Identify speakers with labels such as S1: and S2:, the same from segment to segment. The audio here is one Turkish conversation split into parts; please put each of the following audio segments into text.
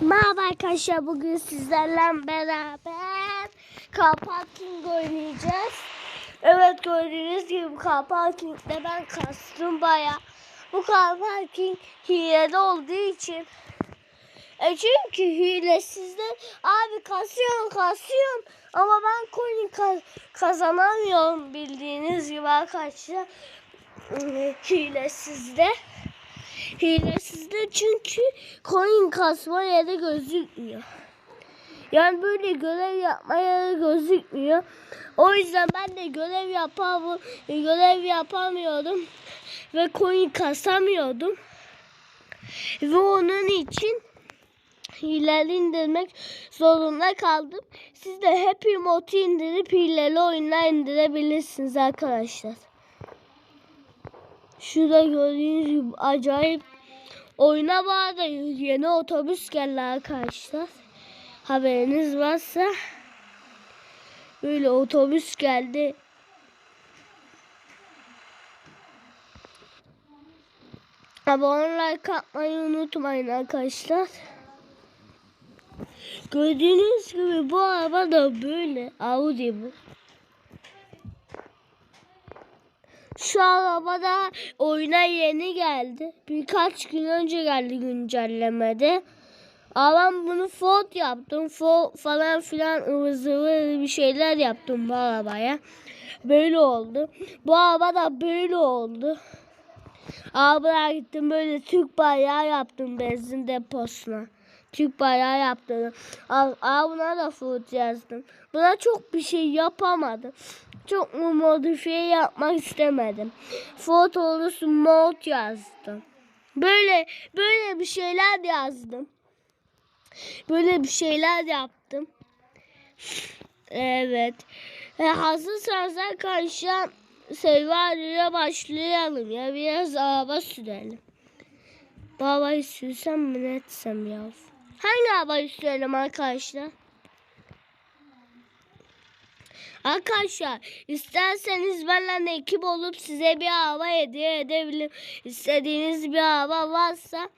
S1: Merhaba arkadaşlar bugün sizlerle beraber car parking oynayacağız. Evet gördüğünüz gibi car parkingde ben kastım baya. Bu car parking hilede olduğu için. E çünkü hilesizde abi kasıyorum kasıyorum ama ben coin ka- kazanamıyorum bildiğiniz gibi arkadaşlar. Hmm, Hilesizde. Hilesizde çünkü coin kasma yeri gözükmüyor. Yani böyle görev yapma yeri gözükmüyor. O yüzden ben de görev yapamı görev yapamıyordum ve coin kasamıyordum. Ve onun için hileli indirmek zorunda kaldım. Siz de Happy Mod'u indirip hileli oyunlar indirebilirsiniz arkadaşlar. Şurada gördüğünüz gibi acayip oyuna bağda yeni otobüs geldi arkadaşlar. Haberiniz varsa böyle otobüs geldi. Abone like atmayı unutmayın arkadaşlar. Gördüğünüz gibi bu araba da böyle Audi bu. Şu araba da oyuna yeni geldi. Birkaç gün önce geldi güncellemede. Ama bunu Ford yaptım. Ford falan filan zıvır bir şeyler yaptım bu arabaya. Böyle oldu. Bu araba da böyle oldu. Arabaya gittim böyle Türk bayrağı yaptım benzin deposuna. Türk bayrağı yaptım. Al buna da Ford yazdım. Buna çok bir şey yapamadım. Çok mu modifiye yapmak istemedim. Olursun mod yazdım. Böyle böyle bir şeyler yazdım. Böyle bir şeyler yaptım. Evet. Ve hazırsanız arkadaşlar Sevvarı'ya başlayalım ya. Biraz araba sürelim. Bu arabayı sürsem mi ne etsem ya? Hangi arabayı sürelim arkadaşlar? Arkadaşlar isterseniz benimle ekip olup size bir araba hediye edebilirim. İstediğiniz bir araba varsa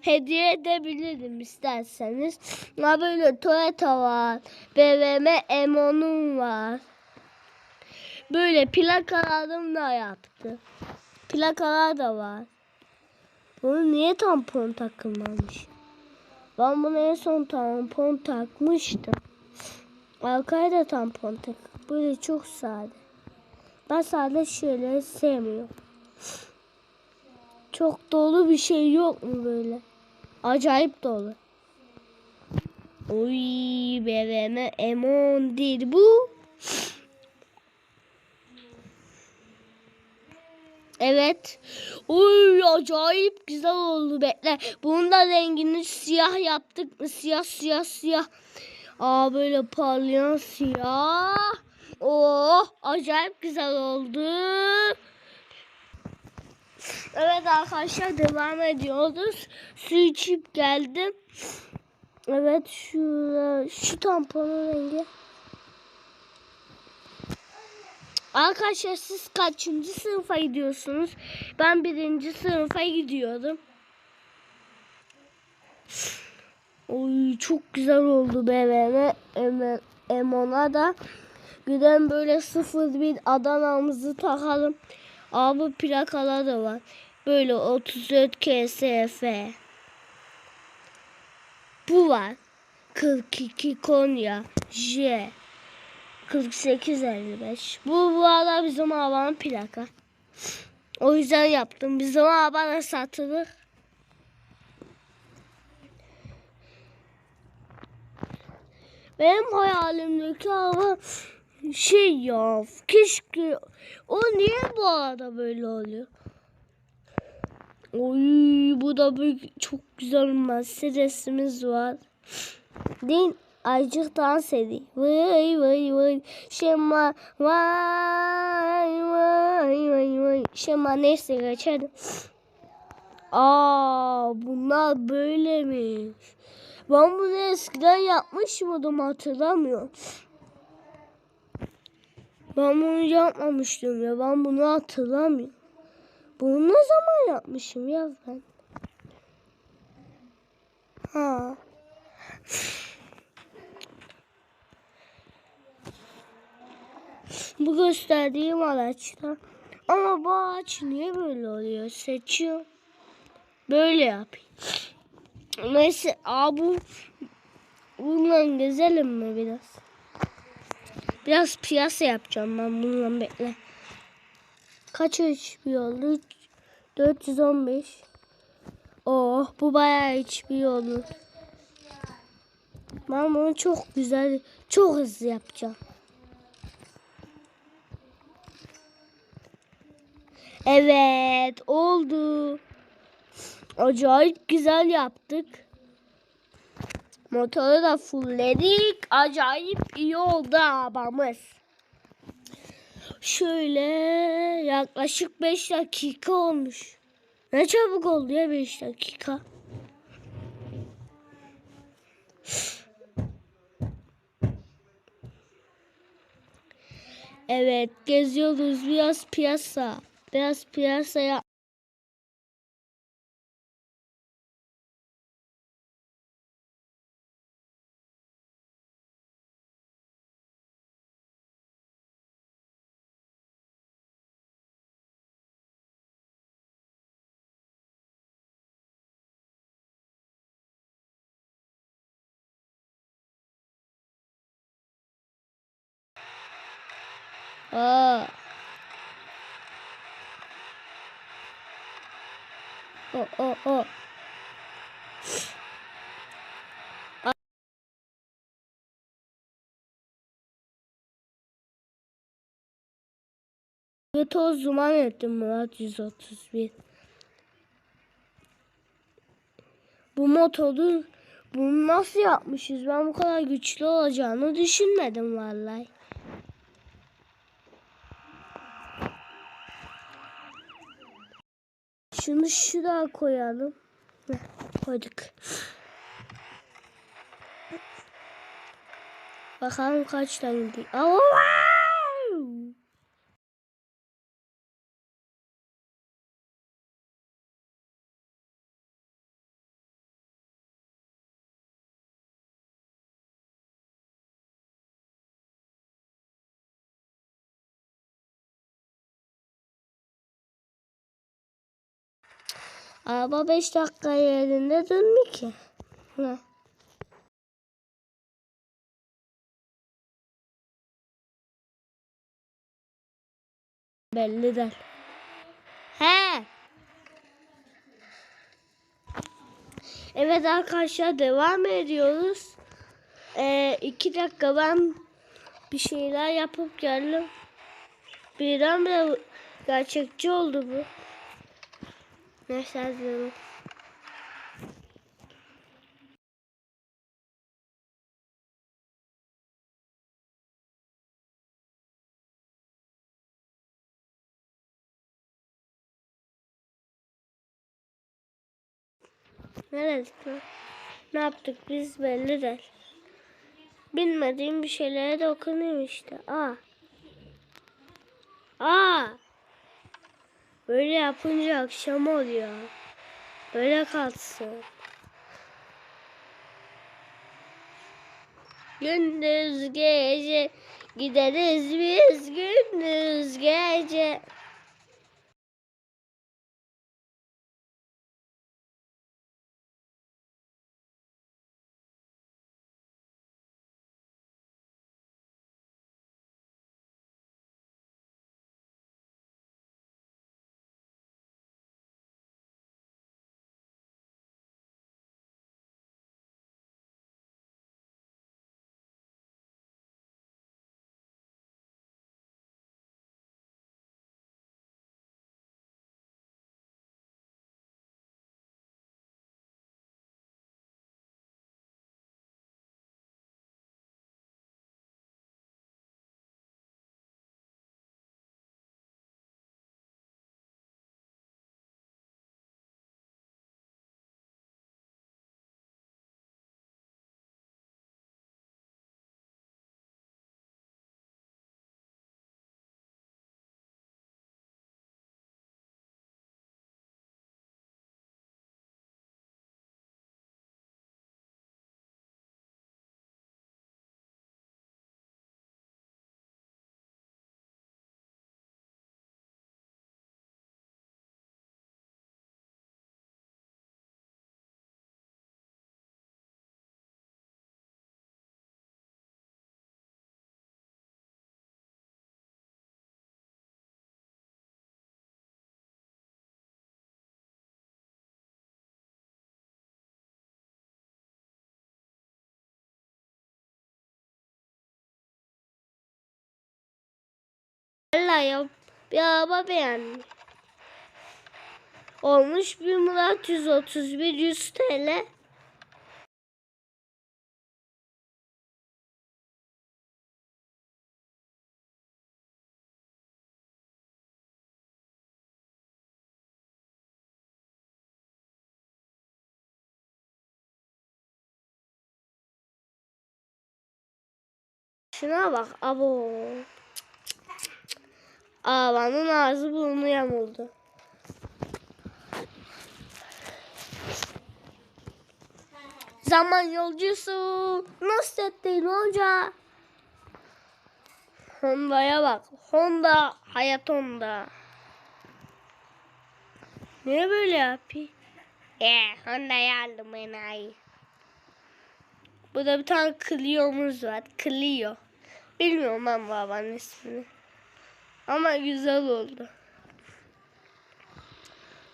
S1: hediye edebilirim isterseniz. Ama böyle Toyota var. BMW M10'um var. Böyle plakalarım da yaptı. Plakalar da var. Bunu niye tampon takılmamış? Ben bunu en son tampon takmıştım. Arkaya da tampon tak. Böyle çok sade. Ben sade şeyleri sevmiyorum. Çok dolu bir şey yok mu böyle? Acayip dolu. BMW M10 değil bu. Evet. Uy acayip güzel oldu bekle. Bunun da rengini siyah yaptık mı? Siyah siyah siyah. Aa böyle parlayan siyah. Oh acayip güzel oldu. Evet arkadaşlar devam ediyoruz. Su içip geldim. Evet şu şu tamponun rengi. Arkadaşlar siz kaçıncı sınıfa gidiyorsunuz? Ben birinci sınıfa gidiyorum. Oy çok güzel oldu BVM Emon'a da. Güden böyle 01 Adana'mızı takalım. Abi plakalar da var. Böyle 34 KSF. Bu var. 42 Konya. J. 4855. Bu bu arada bizim arabanın plaka. O yüzden yaptım. Bizim araba da satılır. Benim hayalimdeki araba şey ya keşke o niye bu arada böyle oluyor? Oy bu da büyük çok güzel Mercedes'imiz var. Değil Aycık dans ediyor. Vay vay vay. Şema vay vay vay vay. Şema neyse geçelim. Aa bunlar böylemiş. Ben bunu eskiden yapmış mıydım hatırlamıyorum. Ben bunu yapmamıştım ya. Ben bunu hatırlamıyorum. Bunu ne zaman yapmışım ya ben? Ha. Bu gösterdiğim araçta. Ama bu ağaç niye böyle oluyor? Seçiyorum. Böyle yapayım. Neyse aa bu bununla gezelim mi biraz? Biraz piyasa yapacağım ben bununla bekle. Kaç HP oldu? 415. Oh bu bayağı HP oldu. Ben bunu çok güzel, çok hızlı yapacağım. Evet oldu. Acayip güzel yaptık. Motoru da fullledik. Acayip iyi oldu arabamız. Şöyle yaklaşık 5 dakika olmuş. Ne çabuk oldu ya 5 dakika. Evet geziyoruz biraz piyasa. Biraz piyasaya Aa. O o o. Ve toz duman ettim Murat 131. Bu motoru bunu nasıl yapmışız? Ben bu kadar güçlü olacağını düşünmedim vallahi. Şunu şuraya koyalım. Koyduk. Bakalım kaç tane gidiyor. Oh, Araba 5 dakika yerinde durmuyor ki. Ne? Belli değil. He. Evet arkadaşlar devam ediyoruz. Ee, iki dakika ben bir şeyler yapıp geldim. Birdenbire gerçekçi oldu bu. Neyse hazırım. Nerededik lan? Ne yaptık biz belli değil. Bilmediğim bir şeylere dokunuyorum işte. Aa. Aa. Böyle yapınca akşam oluyor. Böyle kalsın. Gündüz gece gideriz biz gündüz gece. Bayağı bir araba beğendim. Olmuş bir Murat 131 100 TL. Şuna bak abo. Ağlanın ağzı burnu yamuldu. Zaman yolcusu Nasrettin Hoca. Honda'ya bak. Honda hayat Honda. Niye böyle yapıyor? Eh, Honda'ya aldım enayi. Burada bir tane Clio'muz var. Clio. Bilmiyorum ben babanın ismini. Ama güzel oldu.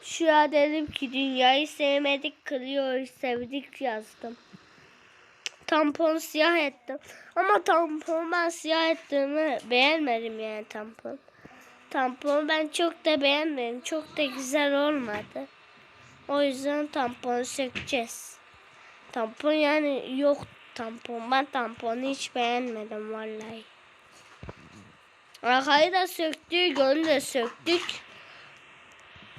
S1: Şu an dedim ki dünyayı sevmedik, Clio'yu sevdik yazdım. Tampon siyah ettim. Ama tampon ben siyah ettiğimi beğenmedim yani tampon. Tampon ben çok da beğenmedim. Çok da güzel olmadı. O yüzden tamponu sökeceğiz. Tampon yani yok tampon. Ben tamponu hiç beğenmedim vallahi. Arkayı da söktük, önü de söktük.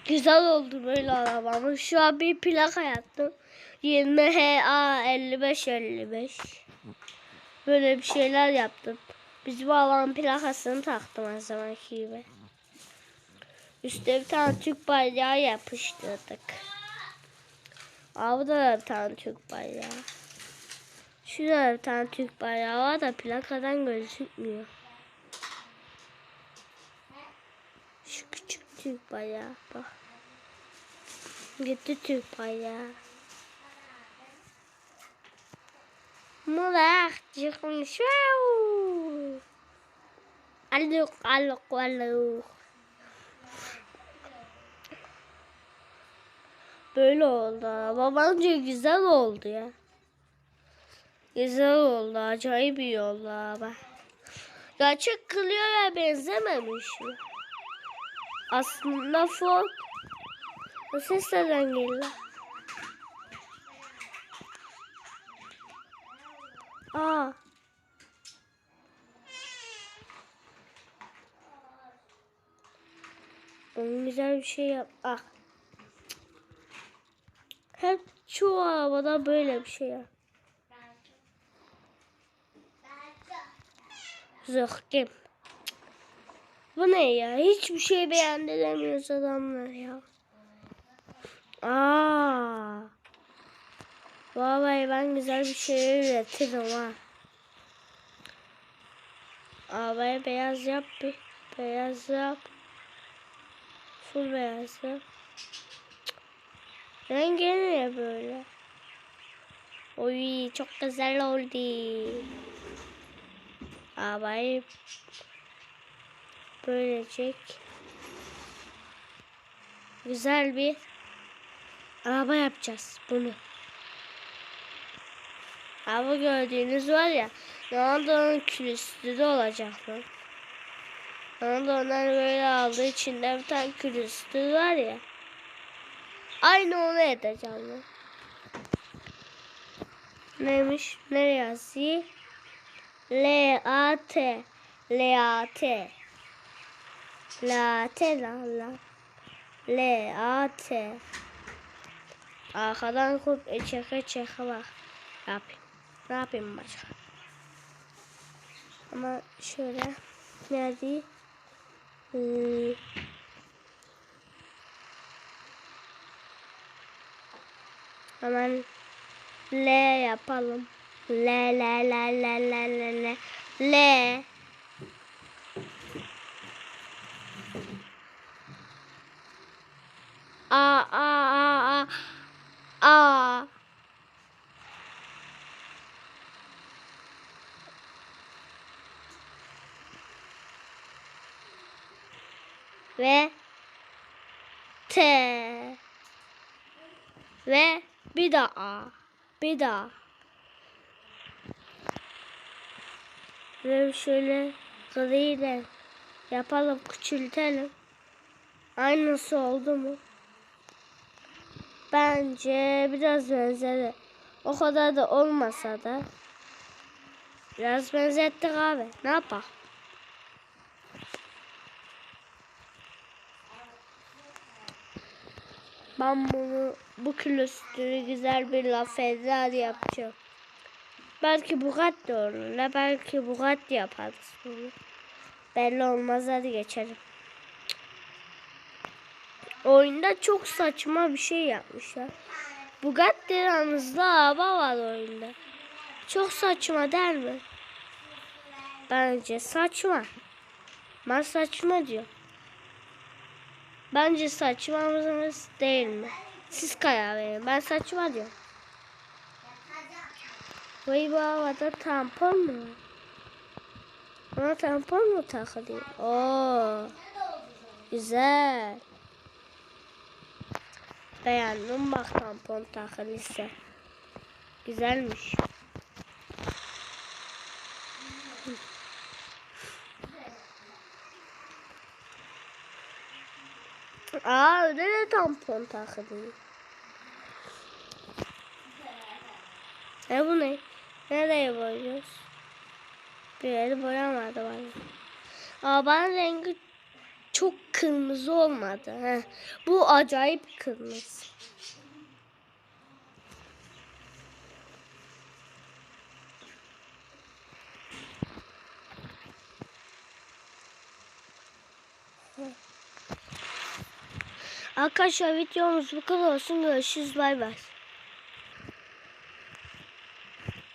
S1: Güzel oldu böyle arabamız. Şu an bir plaka yaptım. 20 HA 55 55. Böyle bir şeyler yaptım. Biz bu alan plakasını taktım her zamanki gibi. Üstte bir tane Türk bayrağı yapıştırdık. Abi da bir tane Türk bayrağı. Şurada bir tane Türk bayrağı var da plakadan gözükmüyor. Şu küçük Türk bayrağı bak. Gitti Türk bayrağı. Murat çıkmış. Aluk aluk aluk. Böyle oldu. Babanca güzel oldu ya. Güzel oldu. Acayip iyi oldu abi. Gerçek Clio'ya benzememiş mi? Aslında Ford. Bu ses neden geliyor? Aa. Onun güzel bir şey yap. Ah. Hep çoğu arabada böyle bir şey yap. Zıhkim. Bu ne ya? Hiçbir şey beğendiremiyoruz adamlar ya. Aa. Vallahi ben güzel bir şey üretirim ha. Abi beyaz yap bir. Beyaz yap. Full beyaz yap. Rengi ne böyle? Oy çok güzel oldu. Abi böyle çek. Güzel bir araba yapacağız bunu. Abi gördüğünüz var ya Ronaldo'nun külüstürü olacak bu. Ronaldo onları böyle aldığı içinde bir tane külüstür var ya. Aynı onu edeceğim ben. Neymiş? Nereye yazıyor? L-A-T L-A-T L-A-T la la L-A-T Arkadan kurt çeke çeke bak. Ne yapayım? Ne yapayım başka? Ama şöyle nerede? Ee, hemen L yapalım. L L L L L L L L A A A A ve T ve bir daha bir daha ve şöyle gri renk Yapalım küçültelim. Aynısı oldu mu? Bence biraz benzeri. O kadar da olmasa da. Biraz benzettik abi. Ne yapalım? Ben bunu bu külüstürü güzel bir lafezler yapacağım. Belki Bugatti olur. La belki Bugatti yaparız bunu. Belli olmaz hadi geçelim. Oyunda çok saçma bir şey yapmışlar. Bugatti yanımızda araba var oyunda. Çok saçma der mi? Bence saçma. Ben saçma diyor. Bence saçma mısınız değil mi? Siz karar verin. Ben saçma diyorum. Vay bu havada tampon mu? Ona tampon mu takılıyor? Oo, güzel. Beğendim bak tampon takılıysa. Güzelmiş. Aa öyle de tampon takılıyor. E bu ne? Nereye boyuyoruz? Bir yeri boyamadı bana. Aa ben rengi kırmızı olmadı. Heh. Bu acayip kırmızı. Arkadaşlar videomuz bu kadar olsun. Görüşürüz. Bay bay.